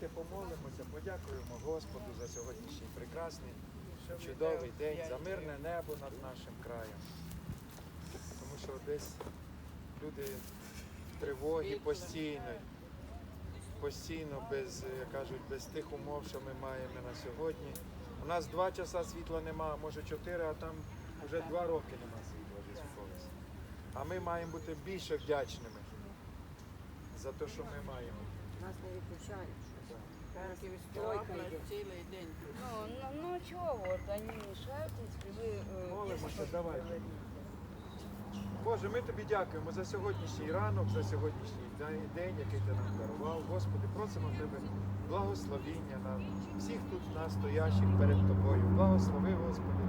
Давайте помолимося, подякуємо Господу за сьогоднішній прекрасний, чудовий день, за мирне небо над нашим краєм. Тому що десь люди в тривогі постійно, постійно без, як кажуть, без тих умов, що ми маємо на сьогодні. У нас два часа світла нема, може чотири, а там вже два роки нема світла десь у когось. А ми маємо бути більше вдячними за те, що ми маємо. Нас не виключають. Молимося, говорите. Боже, ми тобі дякуємо за сьогоднішній ранок, за сьогоднішній день, який ти нам дарував. Господи, просимо тебе благословіння на всіх тут нас стоящих перед тобою. Благослови, Господи,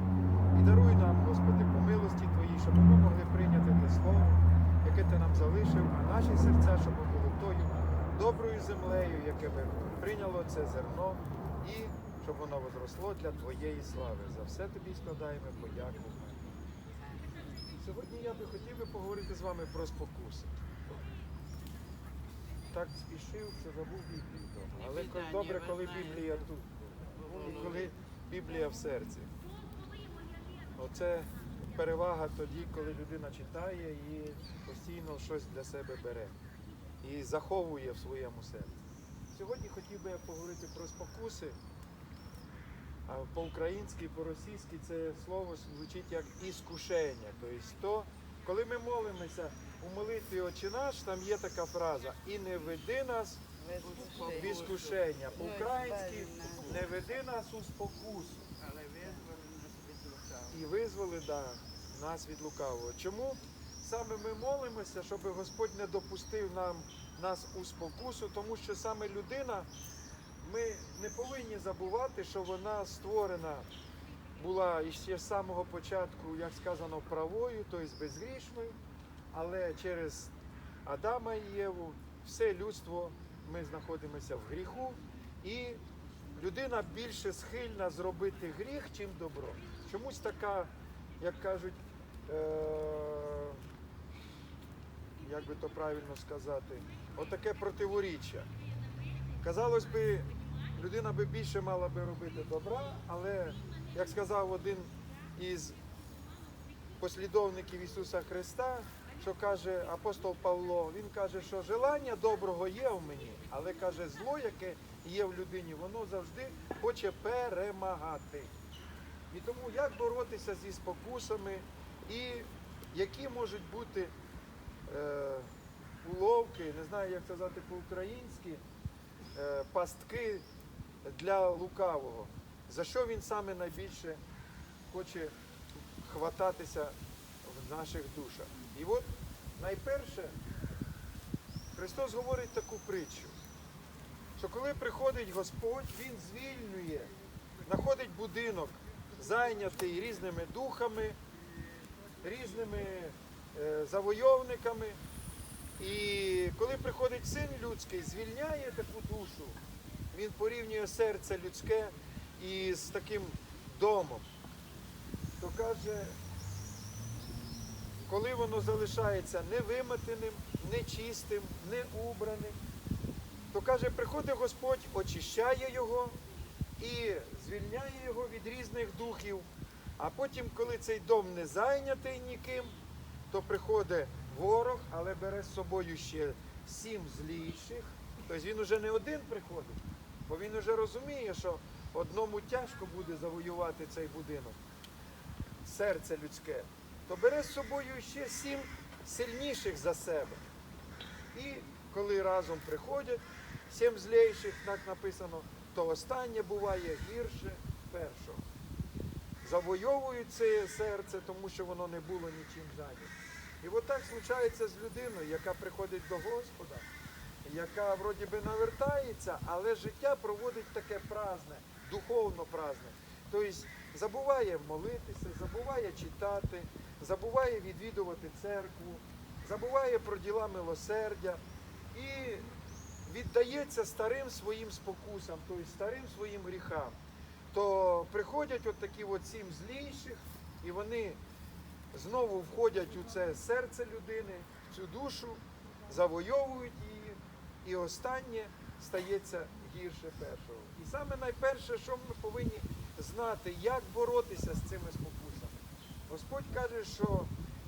і даруй нам, Господи, по милості Твоїй, щоб ми могли прийняти те слово, яке ти нам залишив, а наші серця, щоб було тою доброю землею, яке би прийняло це зерно, і щоб воно возросло для Твоєї слави. За все тобі складаємо подяку. Сьогодні я би хотів би поговорити з вами про спокуси. Так спішив, що забув Біблію вдома. Але добре, коли. Біблія тут. І коли Біблія в серці. Оце перевага тоді, коли людина читає і постійно щось для себе бере і заховує в своєму серці. Сьогодні хотів би я поговорити про спокуси. По-українськи, по-російськи це слово звучить як іскушення. Тобто, то, коли ми молимося у молитві «Отче наш, там є така фраза І не веди нас в іскушення. По-українськи не веди нас у спокусу. Але визвали нас від лукавого. І визволи да, нас від лукавого. Чому саме ми молимося, щоб Господь не допустив нам нас у спокусу, тому що саме людина, ми не повинні забувати, що вона створена була іще з самого початку, як сказано, правою, тобто безгрішною, але через Адама і Єву все людство ми знаходимося в гріху, і людина більше схильна зробити гріх, чим добро. Чомусь така, як кажуть, е- як би то правильно сказати, отаке противоріччя. Казалось би, людина би більше мала би робити добра, але, як сказав один із послідовників Ісуса Христа, що каже апостол Павло, він каже, що желання доброго є в мені, але каже, зло, яке є в людині, воно завжди хоче перемагати. І тому як боротися зі спокусами і які можуть бути е, уловки, не знаю, як сказати по-українськи, е, пастки для лукавого, за що він саме найбільше хоче хвататися в наших душах. І от найперше Христос говорить таку притчу, що коли приходить Господь, Він звільнює, знаходить будинок, зайнятий різними духами, різними е, завойовниками. І коли приходить син людський, звільняє таку душу, він порівнює серце людське із таким домом, то каже, коли воно залишається невимитеним, нечистим, неубраним, то каже, приходить Господь, очищає його і звільняє його від різних духів. А потім, коли цей дом не зайнятий ніким, то приходить ворог, але бере з собою ще сім зліших. Тобто він уже не один приходить, бо він вже розуміє, що одному тяжко буде завоювати цей будинок, серце людське, то бере з собою ще сім сильніших за себе. І коли разом приходять сім злейших, так написано, то останнє буває гірше першого. Завойовують це серце, тому що воно не було нічим зайняте. І от так случається з людиною, яка приходить до Господа, яка вроді би навертається, але життя проводить таке праздне, духовно праздне. Тобто забуває молитися, забуває читати, забуває відвідувати церкву, забуває про діла милосердя і віддається старим своїм спокусам, тобто старим своїм гріхам. То приходять от такі от сім злійших, і вони знову входять у це серце людини, в цю душу, завойовують її, і останнє стається гірше першого. І саме найперше, що ми повинні знати, як боротися з цими спокусами. Господь каже, що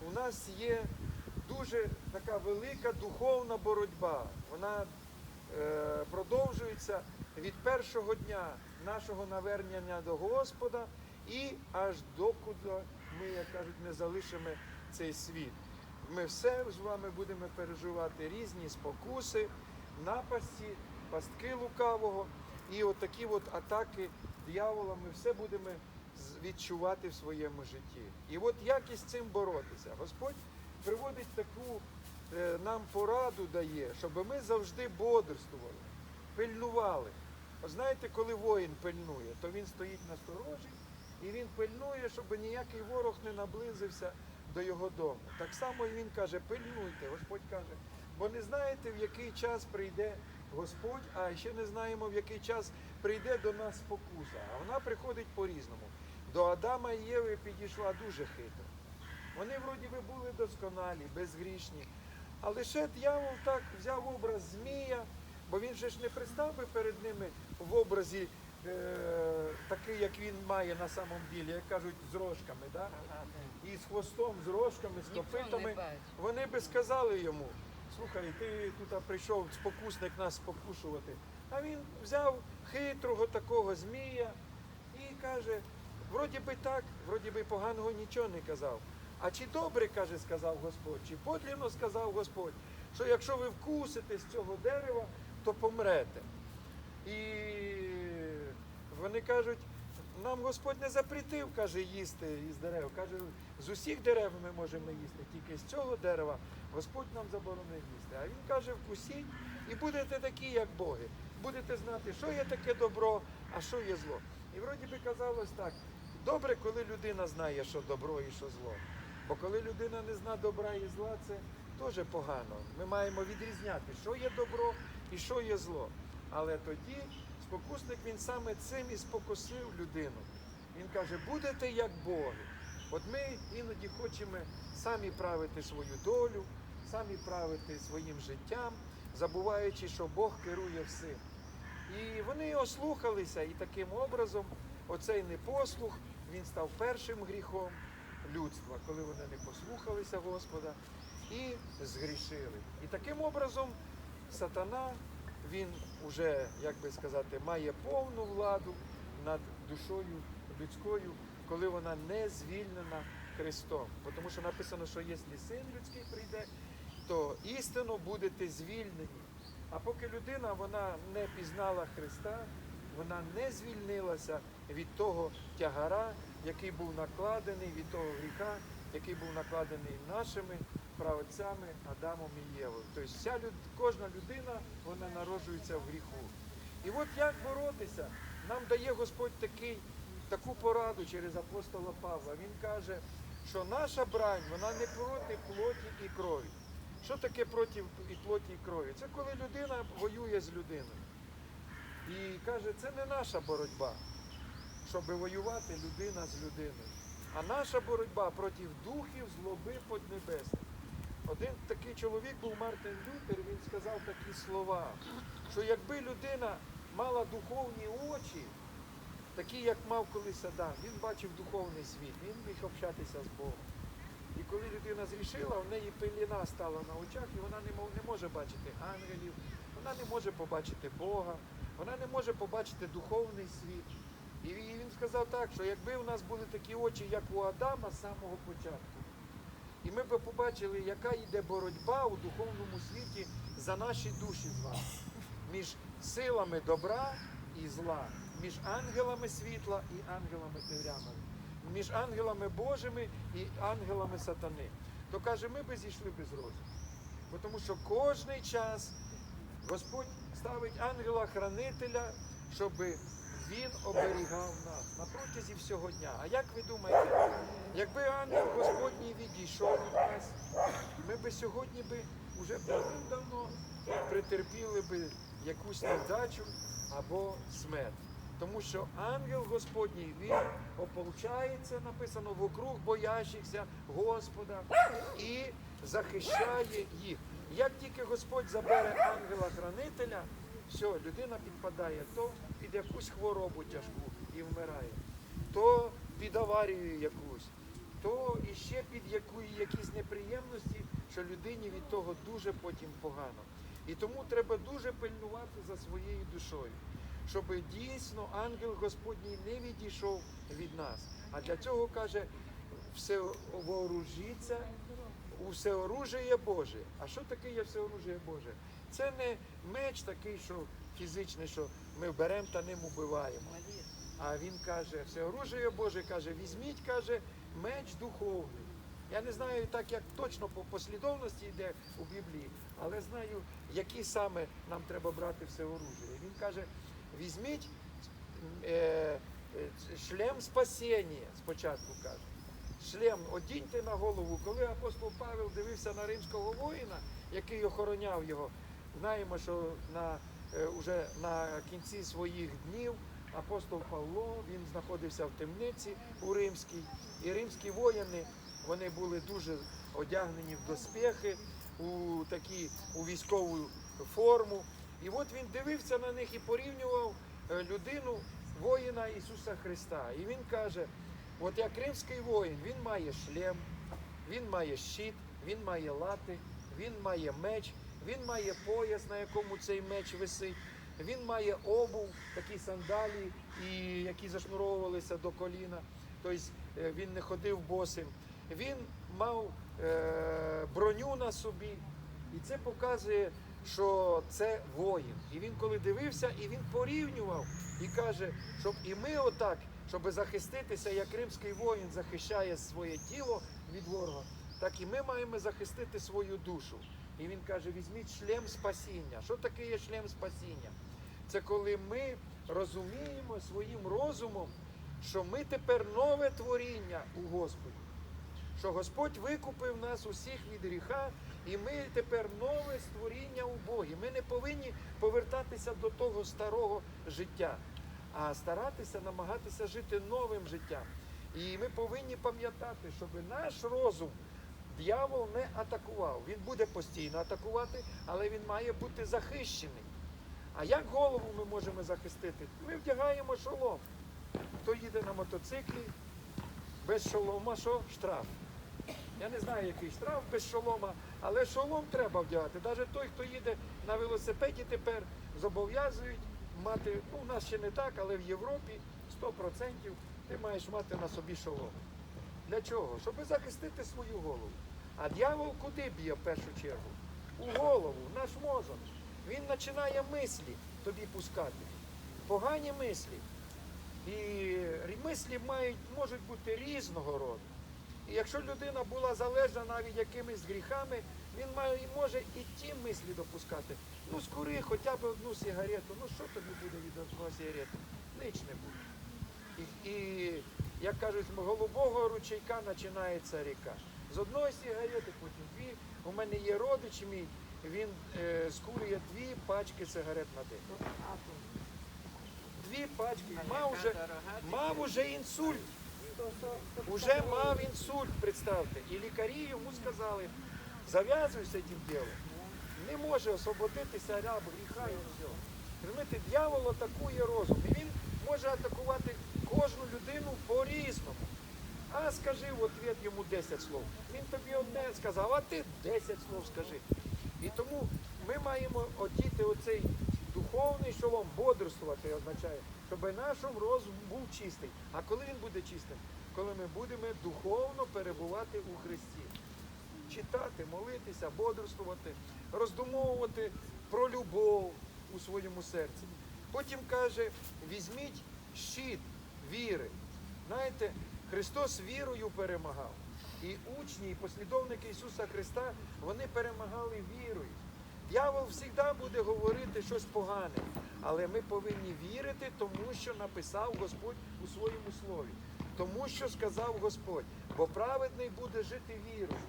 у нас є дуже така велика духовна боротьба. Вона е, продовжується від першого дня нашого навернення до Господа і аж докуди ми, як кажуть, не залишимо цей світ. Ми все з вами будемо переживати різні спокуси, напасті, пастки лукавого і от такі от атаки диявола ми все будемо відчувати в своєму житті. І от як із цим боротися? Господь приводить таку е, нам пораду дає, щоб ми завжди бодрствували, пильнували. Знаєте, коли воїн пильнує, то він стоїть на сторожі і він пильнує, щоб ніякий ворог не наблизився до його дому. Так само він каже, пильнуйте, Господь каже, бо не знаєте, в який час прийде Господь, а ще не знаємо, в який час прийде до нас спокуса. А вона приходить по-різному. До Адама і Єви підійшла дуже хитро. Вони вроді би були досконалі, безгрішні. А лише дьявол так взяв образ Змія, бо він же ж не пристав би перед ними в образі такий, як він має на самом ділі, як кажуть, з рожками, да? і з хвостом, з рожками, з копитами. Вони би сказали йому, слухай, ти тут прийшов спокусник нас спокушувати. А він взяв хитрого такого змія і каже, вроді би так, вроді би поганого нічого не казав. А чи добре, каже, сказав Господь, чи подлінно сказав Господь, що якщо ви вкусите з цього дерева, то помрете. І вони кажуть, нам Господь не запретив, каже, їсти із дерев. Каже, з усіх дерев ми можемо їсти, тільки з цього дерева Господь нам заборонив їсти. А він каже, вкусіть і будете такі, як Боги. Будете знати, що є таке добро, а що є зло. І вроді би казалось так, добре, коли людина знає, що добро і що зло. Бо коли людина не зна добра і зла, це теж погано. Ми маємо відрізняти, що є добро і що є зло. Але тоді спокусник він саме цим і спокусив людину. Він каже, будете як Боги. От ми іноді хочемо самі правити свою долю, самі правити своїм життям, забуваючи, що Бог керує всім. І вони ослухалися, і таким образом оцей непослух він став першим гріхом людства, коли вони не послухалися Господа і згрішили. І таким образом сатана, він уже, як би сказати, має повну владу над душою людською, коли вона не звільнена Христом. Тому що написано, що якщо син людський прийде, то істинно будете звільнені. А поки людина вона не пізнала Христа, вона не звільнилася від того тягара, який був накладений, від того гріха, який був накладений нашими праотцями Адамом і Євою. Тобто вся люд, кожна людина вона народжується в гріху. І от як боротися, нам дає Господь такий, таку пораду через апостола Павла. Він каже, що наша брань, вона не проти плоті і крові. Що таке проти і плоті і крові? Це коли людина воює з людиною. І каже, це не наша боротьба, щоб воювати людина з людиною. А наша боротьба проти духів злоби поднебесних. Один такий чоловік був Мартин Лютер, він сказав такі слова, що якби людина мала духовні очі, такі, як мав колись Адам, він бачив духовний світ, він міг общатися з Богом. І коли людина зрішила, в неї пеліна стала на очах, і вона не може бачити ангелів, вона не може побачити Бога, вона не може побачити духовний світ. І він сказав так, що якби у нас були такі очі, як у Адама з самого початку, і ми б побачили, яка йде боротьба у духовному світі за наші душі з вами, між силами добра і зла, між ангелами світла і ангелами темрявими, між ангелами Божими і ангелами сатани. То каже, ми би зійшли без розуму. Тому що кожний час Господь ставить ангела-хранителя, щоб він оберігав нас на протязі всього дня. А як ви думаєте, якби ангел Господній відійшов від нас, ми би сьогодні би вже давним-давно претерпіли би якусь невдачу або смерть. Тому що ангел Господній він ополчається, написано вокруг боящихся Господа і захищає їх. Як тільки Господь забере ангела-хранителя, все, людина підпадає то під якусь хворобу тяжку і вмирає, то під аварію якусь, то іще під яку, якісь неприємності, що людині від того дуже потім погано. І тому треба дуже пильнувати за своєю душою, щоб дійсно ангел Господній не відійшов від нас. А для цього каже, все вооружіться у всеоружие Боже. А що таке є всеоружие Боже? Це не меч такий, що фізичний, що ми беремо та ним убиваємо. А він каже, всеоружие Боже каже, візьміть, каже, меч духовний. Я не знаю так, як точно по послідовності йде у Біблії, але знаю, які саме нам треба брати всеоружие. Він каже, візьміть е, е, шлем спасіння, спочатку каже. Шлем одіньте на голову. Коли апостол Павел дивився на римського воїна, який охороняв його, знаємо, що на, е, уже на кінці своїх днів апостол Павло він знаходився в темниці у римській, і римські воїни вони були дуже одягнені в доспехи, у такі у військову форму. І от він дивився на них і порівнював е, людину воїна Ісуса Христа. І він каже: от як римський воїн, він має шлем, він має щит, він має лати, він має меч, він має пояс, на якому цей меч висить. Він має обув, такі сандалії, і, які зашнуровувалися до коліна. Тобто е, він не ходив босим. Він мав е, броню на собі. І це показує, що це воїн. І він коли дивився, і він порівнював і каже, щоб і ми отак, щоб захиститися, як римський воїн захищає своє тіло від ворога, так і ми маємо захистити свою душу. І він каже: візьміть шлем спасіння. Що таке є шлем спасіння? Це коли ми розуміємо своїм розумом, що ми тепер нове творіння у Господі. Що Господь викупив нас усіх від гріха, і ми тепер нове створіння у Богі. Ми не повинні повертатися до того старого життя, а старатися намагатися жити новим життям. І ми повинні пам'ятати, щоб наш розум Д'явол не атакував. Він буде постійно атакувати, але він має бути захищений. А як голову ми можемо захистити? Ми вдягаємо шолом. Хто їде на мотоциклі, без шолома, що штраф. Я не знаю, який штраф без шолома, але шолом треба вдягати. Навіть той, хто їде на велосипеді тепер, зобов'язують мати, ну у нас ще не так, але в Європі 100% ти маєш мати на собі шолом. Для чого? Щоб захистити свою голову. А дьявол куди б'є в першу чергу? У голову, в наш мозок. Він починає мислі тобі пускати. Погані мислі. І мислі мають, можуть бути різного роду. І якщо людина була залежна навіть якимись гріхами, він має, може і ті мислі допускати. Ну, скури хоча б одну сигарету, ну що тобі буде від одного сигарети? Ніч не буде. І, і як кажуть, з голубого ручейка починається ріка. З одної сигарети, потім дві. У мене є родич мій, він е, скурює дві пачки сигарет на день. Дві пачки. Мав уже, мав уже інсульт. Уже мав інсульт, представте. І лікарі йому сказали, зав'язуй з цим ділом. Не може освободитися раб гріха і все. Розумієте, дьявол атакує розум. І він може атакувати людину по-різному. А скажи в ответ йому 10 слов. Він тобі одне сказав, а ти 10 слов скажи. І тому ми маємо одіти оцей духовний шолом, бодрствувати означає, щоб наш розум був чистий. А коли він буде чистим? Коли ми будемо духовно перебувати у Христі. Читати, молитися, бодрствувати, роздумовувати про любов у своєму серці. Потім каже, візьміть щит віри. Знаєте, Христос вірою перемагав. І учні, і послідовники Ісуса Христа, вони перемагали вірою. Дьявол завжди буде говорити щось погане, але ми повинні вірити, тому що написав Господь у своєму слові. Тому що сказав Господь, бо праведний буде жити вірою.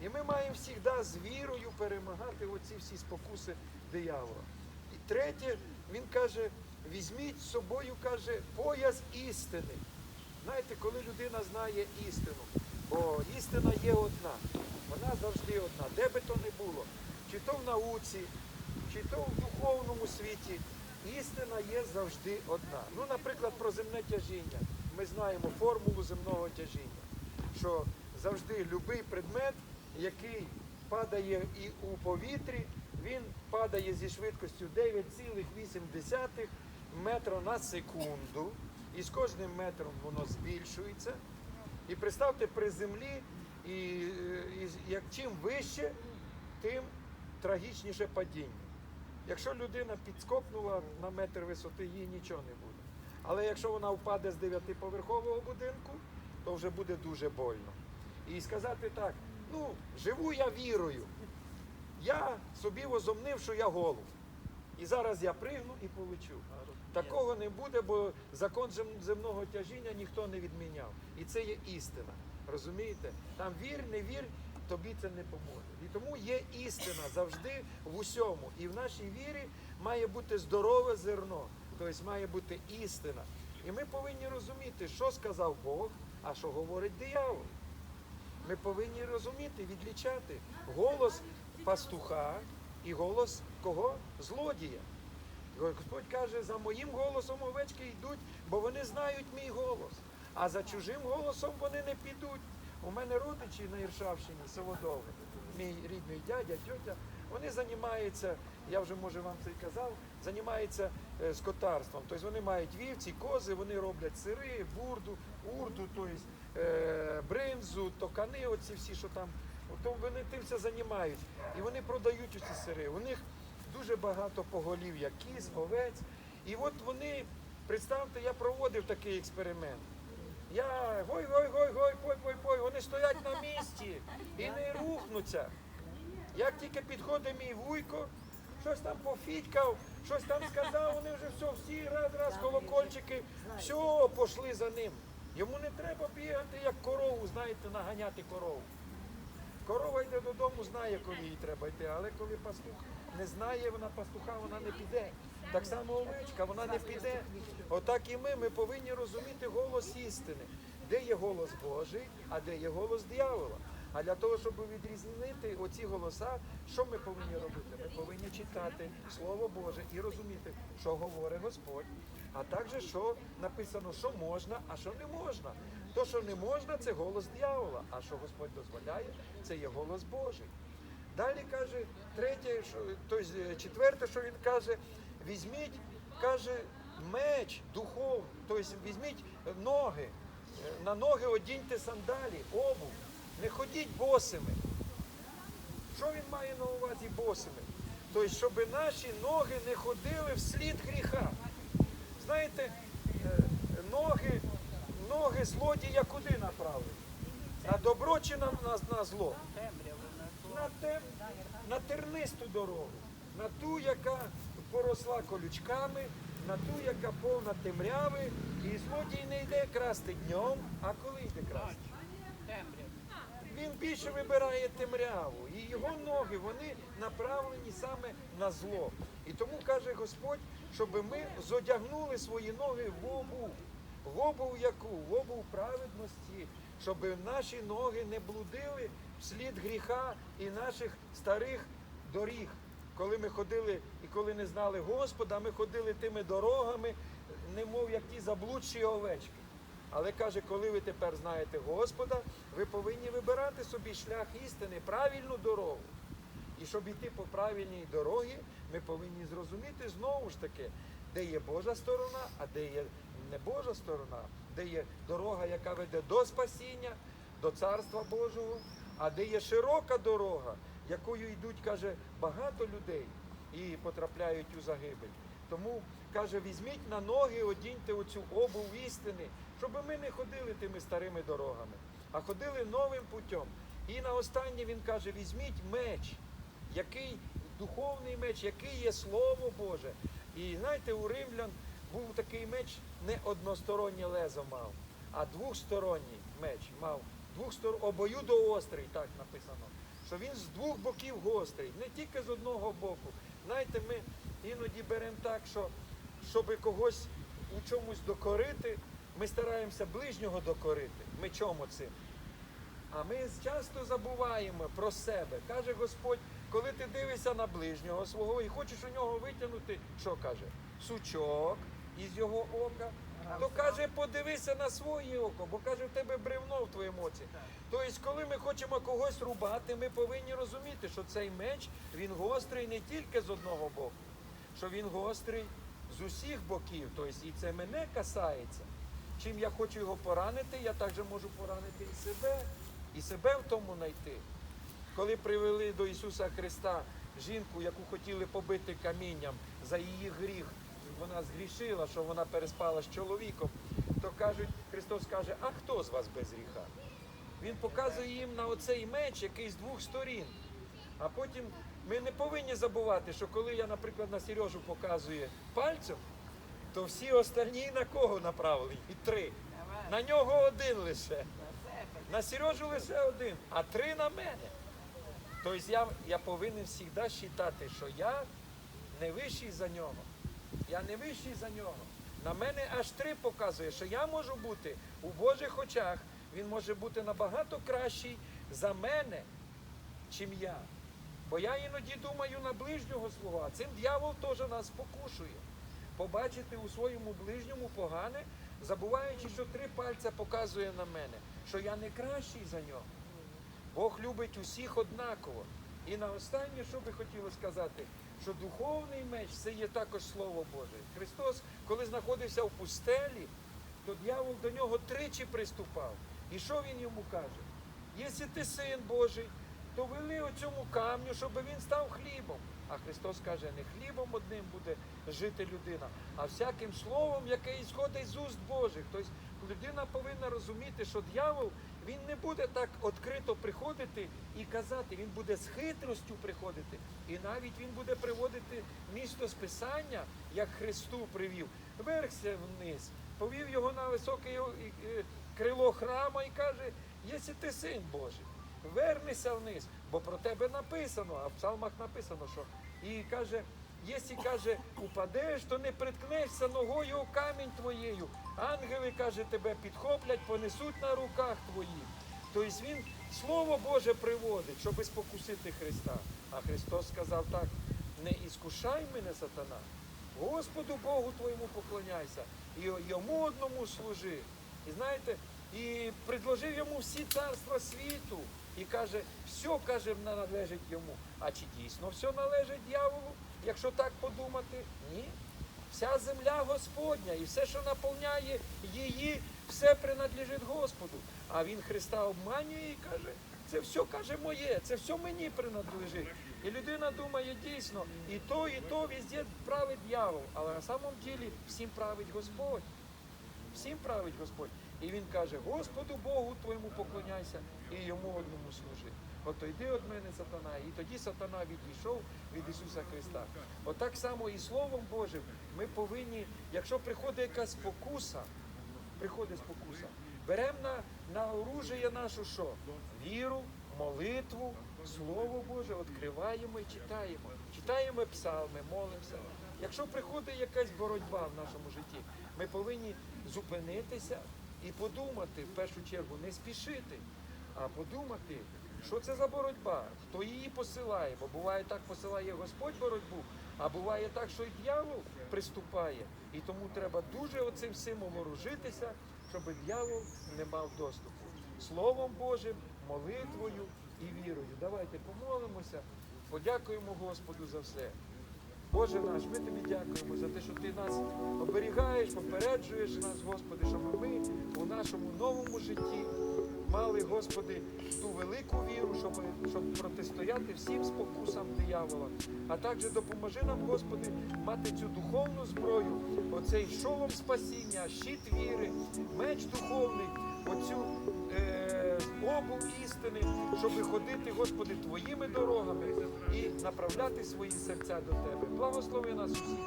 І ми маємо завжди з вірою перемагати оці всі спокуси диявола. І третє, він каже, візьміть з собою, каже, пояс істини. Знаєте, коли людина знає істину, бо істина є одна, вона завжди одна, де би то не було, чи то в науці, чи то в духовному світі, істина є завжди одна. Ну, наприклад, про земне тяжіння. Ми знаємо формулу земного тяжіння, що завжди будь-який предмет, який падає і у повітрі, він падає зі швидкістю 9,8 метра на секунду. І з кожним метром воно збільшується. І представте при землі, і, е, і як чим вище, тим трагічніше падіння. Якщо людина підскопнула на метр висоти, їй нічого не буде. Але якщо вона впаде з дев'ятиповерхового будинку, то вже буде дуже больно. І сказати так, ну, живу я вірою. Я собі возомнив, що я голуб. І зараз я пригну і полечу. Такого не буде, бо закон земного тяжіння ніхто не відміняв. І це є істина. Розумієте? Там вір, не вір, тобі це не поможе. І тому є істина завжди в усьому. І в нашій вірі має бути здорове зерно, тобто має бути істина. І ми повинні розуміти, що сказав Бог, а що говорить диявол. Ми повинні розуміти, відлічати голос пастуха і голос кого? Злодія. Господь каже, за моїм голосом овечки йдуть, бо вони знають мій голос. А за чужим голосом вони не підуть. У мене родичі на Іршавщині, село Довге, мій рідний дядя, тьотя, вони займаються, я вже може вам це й казав, займаються е, скотарством. Тобто вони мають вівці, кози, вони роблять сири, бурду, урду, тобто бринзу, токани, оці всі, що там. То вони тим все займають. І вони продають оці сири. У них дуже багато поголів'я кіз, овець. І от вони, представте, я проводив такий експеримент. Я гой, гой, гой, гой, пой, пой, пой. Вони стоять на місці і не рухнуться. Як тільки підходить мій вуйко, щось там пофітькав, щось там сказав, вони вже все, всі раз, раз, колокольчики, все, пішли за ним. Йому не треба бігати, як корову, знаєте, наганяти корову. Корова йде додому, знає, коли їй треба йти, але коли пастух не знає, вона пастуха, вона не піде. Так само овечка, вона не піде. Отак і ми, ми повинні розуміти голос істини, де є голос Божий, а де є голос диявола. А для того, щоб відрізнити оці голоса, що ми повинні робити? Ми повинні читати Слово Боже і розуміти, що говорить Господь, а також що написано, що можна, а що не можна. То, що не можна, це голос диявола, а що Господь дозволяє, це є голос Божий. Далі каже, третє, що, тобто, четверте, що він каже, візьміть, каже, меч духовний, тобто візьміть ноги, е, на ноги одіньте сандалі, обув, не ходіть босими. Що він має на увазі босими? Тобто, щоб наші ноги не ходили вслід гріха. Знаєте, е, ноги, ноги злодія куди направлені? На добро чи на, на, на зло? на, тем, на тернисту дорогу, на ту, яка поросла колючками, на ту, яка повна темряви, і злодій не йде красти днем, а коли йде красти? Він більше вибирає темряву, і його ноги вони направлені саме на зло. І тому каже Господь, щоб ми зодягнули свої ноги в обув. В яку? В обув праведності, щоб наші ноги не блудили вслід гріха і наших старих доріг. Коли ми ходили і коли не знали Господа, ми ходили тими дорогами, немов як ті заблудші овечки. Але каже, коли ви тепер знаєте Господа, ви повинні вибирати собі шлях істини, правильну дорогу. І щоб йти по правильній дорогі, ми повинні зрозуміти знову ж таки, де є Божа сторона, а де є не Божа сторона, де є дорога, яка веде до спасіння, до Царства Божого, а де є широка дорога, якою йдуть, каже, багато людей і потрапляють у загибель. Тому каже, візьміть на ноги, одіньте оцю обув істини, щоб ми не ходили тими старими дорогами, а ходили новим путем. І на останнє він каже: візьміть меч, який духовний меч, який є Слово Боже. І знаєте, у римлян був такий меч, не одностороннє лезо мав, а двохсторонній меч мав. Двохстор... Обоюдоострий, так написано. Що він з двох боків гострий, не тільки з одного боку. Знаєте, ми іноді беремо так, що щоб когось у чомусь докорити, ми стараємося ближнього докорити. Ми чому цим? А ми часто забуваємо про себе. Каже Господь, коли ти дивишся на ближнього свого і хочеш у нього витягнути, що каже? Сучок із його ока. То каже, подивися на своє око, бо каже, в тебе бревно в твоєму оці. Тобто, коли ми хочемо когось рубати, ми повинні розуміти, що цей меч він гострий не тільки з одного боку, що він гострий з усіх боків. Тобто, і це мене касається. Чим я хочу його поранити, я також можу поранити і себе, і себе в тому знайти. Коли привели до Ісуса Христа жінку, яку хотіли побити камінням за її гріх, вона згрішила, що вона переспала з чоловіком, то кажуть, Христос каже, а хто з вас без гріха? Він показує їм на оцей меч, який з двох сторін. А потім ми не повинні забувати, що коли я, наприклад, на Сережу показую пальцем, то всі остальні на кого направлені? І три. На нього один лише. На Сережу лише один, а три на мене. Тобто я, я повинен завжди вважати, що я не вищий за нього. Я не вищий за нього. На мене аж три показує, що я можу бути у Божих очах, він може бути набагато кращий за мене, чим я. Бо я іноді думаю на ближнього свого, а цим дьявол теж нас покушує. Побачити у своєму ближньому погане, забуваючи, що три пальця показує на мене, що я не кращий за нього. Бог любить усіх однаково. І на останнє, що би хотіло сказати, що духовний меч це є також Слово Боже. Христос, коли знаходився в пустелі, то дьявол до нього тричі приступав. І що він йому каже? Якщо ти син Божий, то вели оцьому камню, щоб він став хлібом. А Христос каже, не хлібом одним буде жити людина, а всяким словом, яке ісходить з уст Божих. Тобто людина повинна розуміти, що дьявол він не буде так відкрито приходити і казати, він буде з хитростю приходити. І навіть він буде приводити місто списання, як Христу привів, верхся вниз, повів його на високе е, крило храма і каже, якщо ти син Божий, вернися вниз, бо про тебе написано, а в псалмах написано, що і каже, якщо каже, упадеш, то не приткнешся ногою у камінь твоєю. Ангели, каже, тебе підхоплять, понесуть на руках твоїх. Тобто він Слово Боже приводить, щоб спокусити Христа. А Христос сказав так: не іскушай мене, сатана, Господу Богу твоєму поклоняйся, і йому одному служи. І знаєте, і предложив йому всі царства світу. І каже, все каже, належить йому. А чи дійсно все належить дьяволу? Якщо так подумати, ні. Вся земля Господня і все, що наповняє її, все принадлежить Господу. А він Христа обманює і каже, це все каже моє, це все мені принадлежить. І людина думає дійсно, і то, і то везде править дьявол. Але на самом ділі всім править Господь. Всім править Господь. І він каже, Господу Богу твоєму поклоняйся і йому одному служи. Ото йди від мене, сатана. І тоді сатана відійшов від Ісуса Христа. Отак само і Словом Божим ми повинні, якщо приходить якась спокуса, приходить спокуса, беремо на, на оружие нашу що? Віру, молитву, Слово Боже, відкриваємо і читаємо. Читаємо псалми, молимося. Якщо приходить якась боротьба в нашому житті, ми повинні зупинитися і подумати, в першу чергу, не спішити, а подумати, що це за боротьба, хто її посилає. Бо буває так, посилає Господь боротьбу, а буває так, що і дьявол приступає. І тому треба дуже оцим всім вооружитися, щоб дьявол не мав доступу. Словом Божим, молитвою і вірою. Давайте помолимося, подякуємо Господу за все. Боже наш, ми тобі дякуємо за те, що ти нас оберігаєш, попереджуєш нас, Господи, щоб ми у нашому новому житті мали, Господи, ту велику віру, щоб, щоб протистояти всім спокусам диявола. А також допоможи нам, Господи, мати цю духовну зброю, оцей шолом спасіння, щит віри, меч духовний, оцю е, обув істини, щоб ходити, Господи, Твоїми дорогами і направляти свої серця до Тебе. Благослови нас усіх,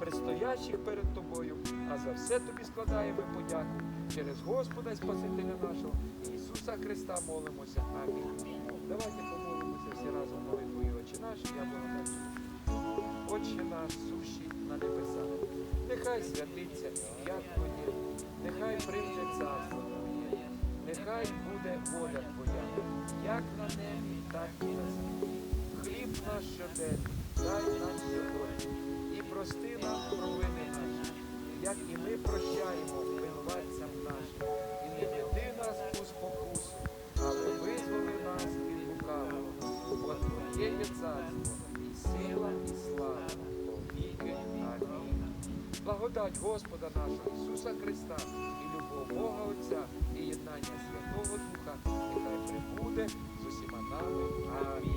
предстоящих перед Тобою, а за все Тобі складаємо подяку через Господа Спасителя нашого Ісуса Христа молимося. Амінь. Давайте помолимося всі разом молитвою Отче наш, я благодарю. Отче наш, сущий на небесах. Нехай святиться ім'я Твоє, нехай прийде царство Твоє, нехай буде воля Твоя, як на небі, так і на землі. Хліб наш щоденний, дай нам сьогодні, і прости нам провини наші, як і ми прощаємо винуватцям Благодать Господа нашого Ісуса Христа і любов Бога Отця і єднання Святого Духа нехай прибуде з усіма нами. Амінь.